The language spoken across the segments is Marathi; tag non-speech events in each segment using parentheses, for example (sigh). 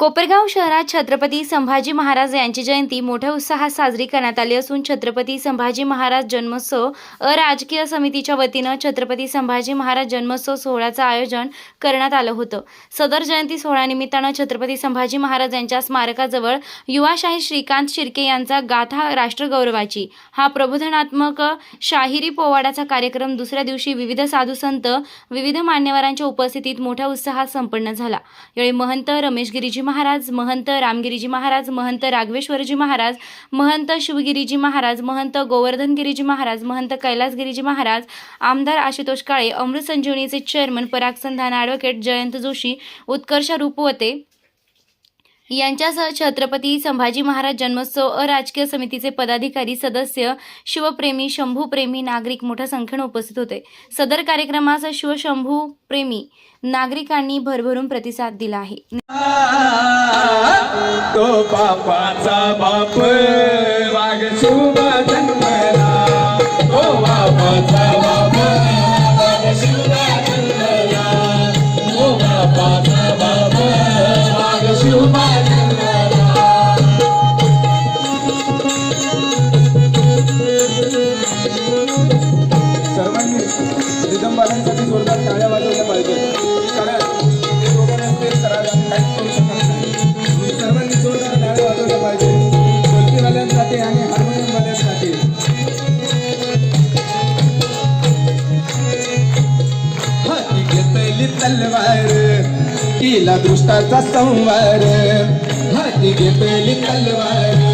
कोपरगाव शहरात छत्रपती संभाजी महाराज यांची जयंती मोठ्या उत्साहात साजरी करण्यात आली असून छत्रपती संभाजी महाराज जन्मोत्सव अराजकीय समितीच्या वतीनं छत्रपती संभाजी महाराज जन्मोत्सव सोहळ्याचं आयोजन करण्यात आलं होतं. सदर जयंती सोहळ्यानिमित्तानं छत्रपती संभाजी महाराज यांच्या स्मारकाजवळ युवाशाही श्रीकांत शिर्के यांचा गाथा राष्ट्रगौरवाची. हा प्रबोधनात्मक शाहिरी पोवाड्याचा कार्यक्रम दुसऱ्या दिवशी विविध साधू संत विविध मान्यवरांच्या उपस्थितीत मोठ्या उत्साहात संपन्न झाला. यावेळी महंत रमेश गिरीजी महाराज महंत रामगिरीजी महाराज महंत राघवेश्वरजी महाराज महंत शिवगिरीजी महाराज महंत गोवर्धन गिरीजी महाराज महंत कैलास गिरीजी महाराज आमदार आशुतोष काळे अमृत संजीवनीचे चेअरमन पराग संधान ॲडव्होकेट जयंत जोशी उत्कर्ष रूपवते यांच्यासह छत्रपती संभाजी महाराज जन्मोत्सव अराजकीय समितीचे पदाधिकारी सदस्य शिवप्रेमी शंभूप्रेमी नागरिक मोठ्या संख्येने उपस्थित होते. सदर कार्यक्रमास शिवशंभू प्रेमी नागरिकांनी भरभरून प्रतिसाद दिला आहे. तो बापाचा बाप शुभ जन्मला. तो बापाचा बाप शुभ जन्मला. तो बापाचा दृष्टाचा संवार हाती घेतली तलवार.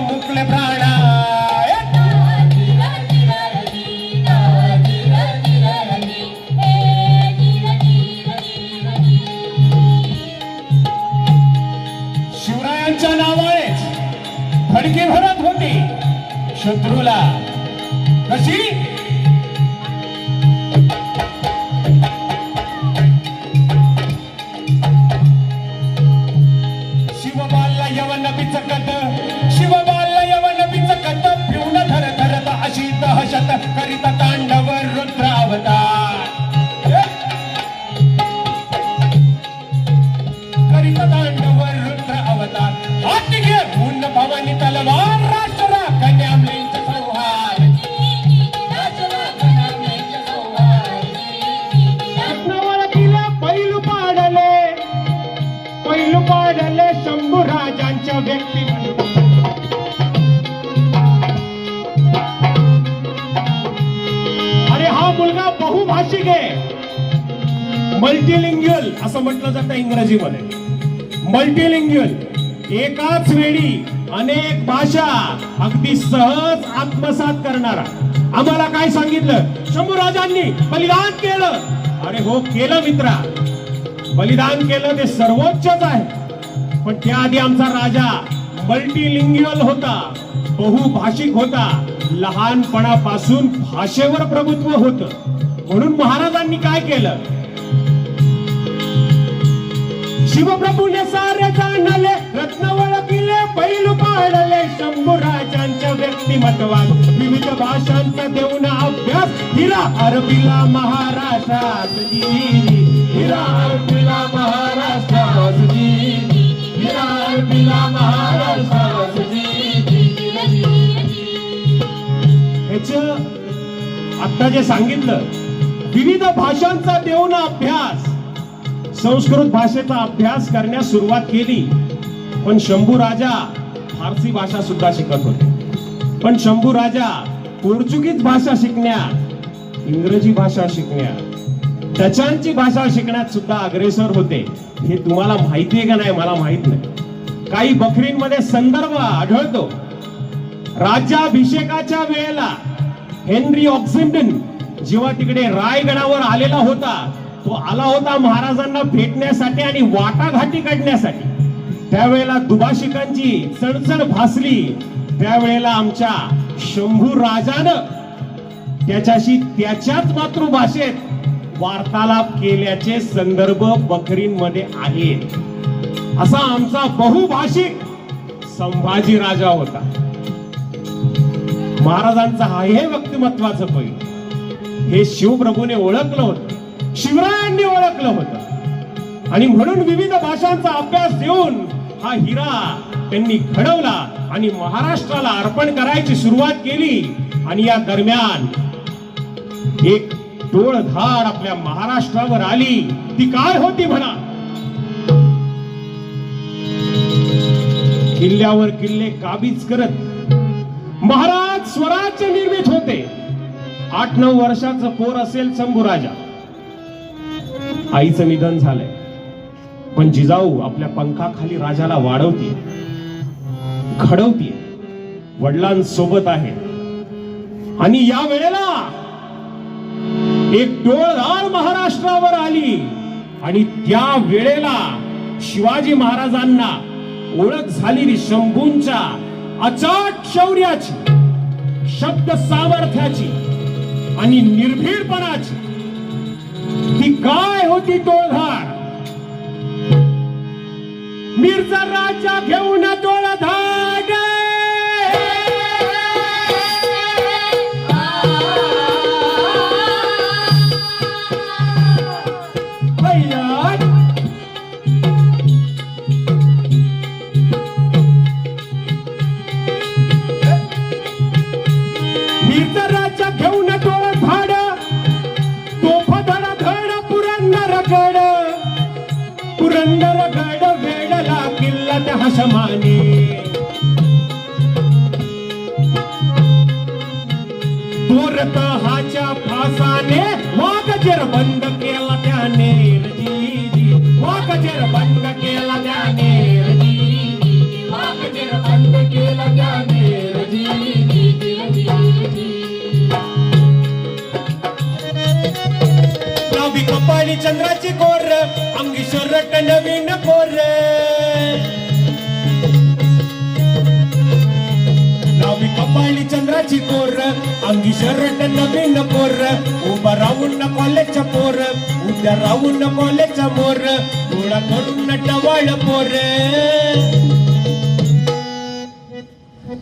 दुखले मुकले प्राणा. शिवरायांच्या नावानेच फडके भरत होते शत्रूला. कशी? शत हशत करीत तांडव रुद्रावतार. करीत तांडव रुद्र अवतार हात घे पूर्ण भवानी तलवार राष्ट्र कन्या मृत संहार रत्नावळतीला पैलू पाडले. पैलू पाडले शंभू राजांच्या व्यक्ती भाषिक आहे. मल्टीलिंग्युअल असं म्हटलं जातं इंग्रजीमध्ये. मल्टीलिंग्युअल एकाच वेळी अनेक भाषा अगदी सहज आत्मसात करणारा. आम्हाला काय सांगितलं? शंभूराजांनी बलिदान केलं. अरे हो केलं मित्रा. बलिदान केलं ते सर्वोच्चच आहे. पण त्याआधी आमचा राजा मल्टीलिंग्युअल होता बहुभाषिक होता. लहानपणापासून भाषेवर प्रभुत्व होतं. म्हणून महाराजांनी काय केलं शिवप्रभूने सारे जाणले रत्न ओळखले पैलू पाडले शंभूराजांच्या व्यक्तिमत्वात विविध भाषांचा देऊन अभ्यास हिरा अरबिला महाराष्ट्रात. हिरा अरबिला महाराष्ट्रात. हिरा अरबिला (laughs) आता जे सांगितलं विविध भाषांचा देऊन अभ्यास. संस्कृत भाषेचा अभ्यास करण्यास सुरुवात केली. पण शंभू राजा फारसी भाषा सुद्धा शिकत होते. पण शंभू राजा पोर्चुगीज भाषा शिकण्यात इंग्रजी भाषा शिकण्यात टचांची भाषा शिकण्यात सुद्धा अग्रेसर होते. हे तुम्हाला माहिती आहे का नाही? मला माहीत नाही. काही बकरींमध्ये संदर्भ आढळतो. राज्याभिषेकाच्या वेळेला हेनरी ऑक्सिंडन जेव्हा तिकडे रायगडावर आलेला होता तो आला होता महाराजांना भेटण्यासाठी आणि वाटाघाटी काढण्यासाठी. त्यावेळेला दुभाषिकांची चणचण भासली. त्यावेळेला आमच्या शंभू राजानं त्याच्याशी त्याच्याच मातृभाषेत वार्तालाप केल्याचे संदर्भ बकरींमध्ये आहेत. असा आमचा बहुभाषिक संभाजी राजा होता. महाराजांचा हा हे व्यक्तिमत्वाचं पैल. हे शिवप्रभूने ओळखलं होतं. शिवरायांनी ओळखलं होतं. आणि म्हणून विविध भाषांचा अभ्यास देऊन हा हिरा त्यांनी घडवला आणि महाराष्ट्राला अर्पण करायची सुरुवात केली. आणि या दरम्यान एक टोळधाड आपल्या महाराष्ट्रावर आली. ती काय होती म्हणा? किल्ल्यावर किल्ले काबीज करत महाराज स्वराज्य निर्मित होते. आठ नऊ वर्षाचं पोर असेल शंभूराजा. आईचं निधन झालंय. पण जिजाऊ आपल्या पंखाखाली राजाला वाढवतीये. घडवतीये. वडिलांसोबत आहे. आणि या वेळेला एक डोळधार महाराष्ट्रावर आली. आणि त्या वेळेला शिवाजी महाराजांना ओळख झालेली शंभूंच्या अचाट शौर्याची शब्द सामर्थ्याची आणि निर्भीडपणाची ती काय होती टोळधाड मिरचा राजा घेऊन टोळधाड हैराण. मिरचा दूरत हाच्या फासाने वागजर बंद केला त्याने रजी. वागजर बंद केला त्याने रजी. वागजर बंद केला त्याने कपाळी चंद्राची कोर अंगी शरट नवीन कोर अंगी शरट नवीन कोर उभा राहून न कॉलेजच्या पोर उद्या राहून न कॉलेजचा मोर गोळा करून न टवाळ पोर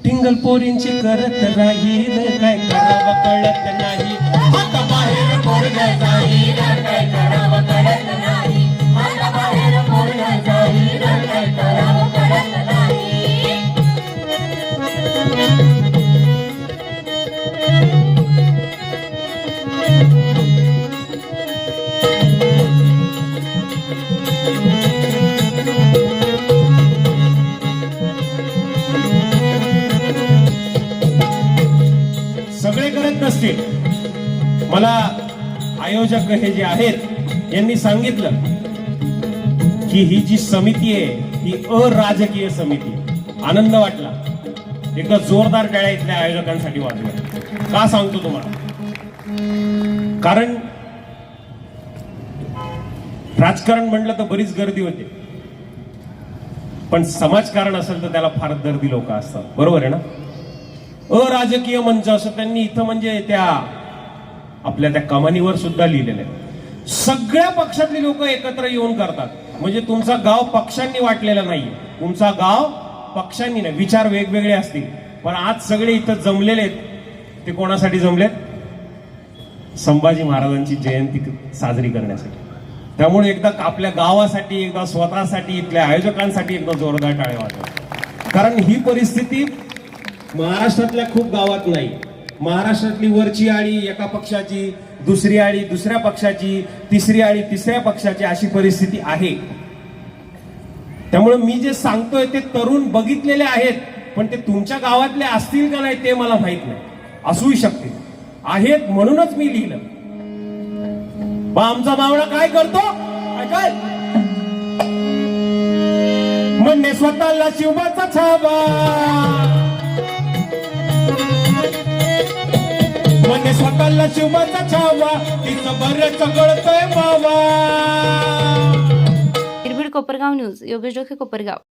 टिंगल पोरींची करत राहील काय करावं कळत नाही सगळे मला आयोजक हे जे आहेत यांनी सांगितलं की ही जी समिती आहे ही अराजकीय समिती. आनंद वाटला. एकदा जोरदार टाळ्या इथल्या आयोजकांसाठी वाजल्या का सांगतो तुम्हाला? कारण राजकारण म्हटलं तर बरीच गर्दी होते. पण समाजकारण असेल तर त्याला फार गर्दी लोक असतात. बरोबर आहे ना? अराजकीय मंच असं त्यांनी इथं म्हणजे त्या आपल्या त्या कमानीवर सुद्धा लिहिलेलं आहे. सगळ्या पक्षातली लोक एकत्र येऊन करतात. म्हणजे तुमचा गाव पक्षांनी वाटलेला नाहीये. तुमचा गाव पक्षांनी नाही. विचार वेगवेगळे असतील. पण आज सगळे इथं जमलेले आहेत. ते कोणासाठी जमलेत? संभाजी महाराजांची जयंती साजरी करण्यासाठी. त्यामुळे एकदा आपल्या गावासाठी एकदा स्वतःसाठी इथल्या आयोजकांसाठी एकदा जोरदार टाळे वाजवा. कारण ही परिस्थिती महाराष्ट्रातल्या खूप गावात नाही. महाराष्ट्रातली वरची आळी एका पक्षाची दुसरी आळी दुसऱ्या पक्षाची तिसरी आळी तिसऱ्या पक्षाची अशी परिस्थिती आहे. त्यामुळे मी जे सांगतोय ते तरुण बघितलेले आहेत पण ते तुमच्या गावातले असतील का नाही ते मला माहीत नाही. असूही शकते. आहेत म्हणूनच मी लिहिलं. बा आमचा मावळा काय करतो? काय काय म्हणणे स्वतःला शिवबाचा छावा. म्हणजे स्वतःला शिवबाचा छावा तिचं बऱ्याच कळतोय बाबा कोपरगाव न्यूज योगेश डोके कोपरगाव.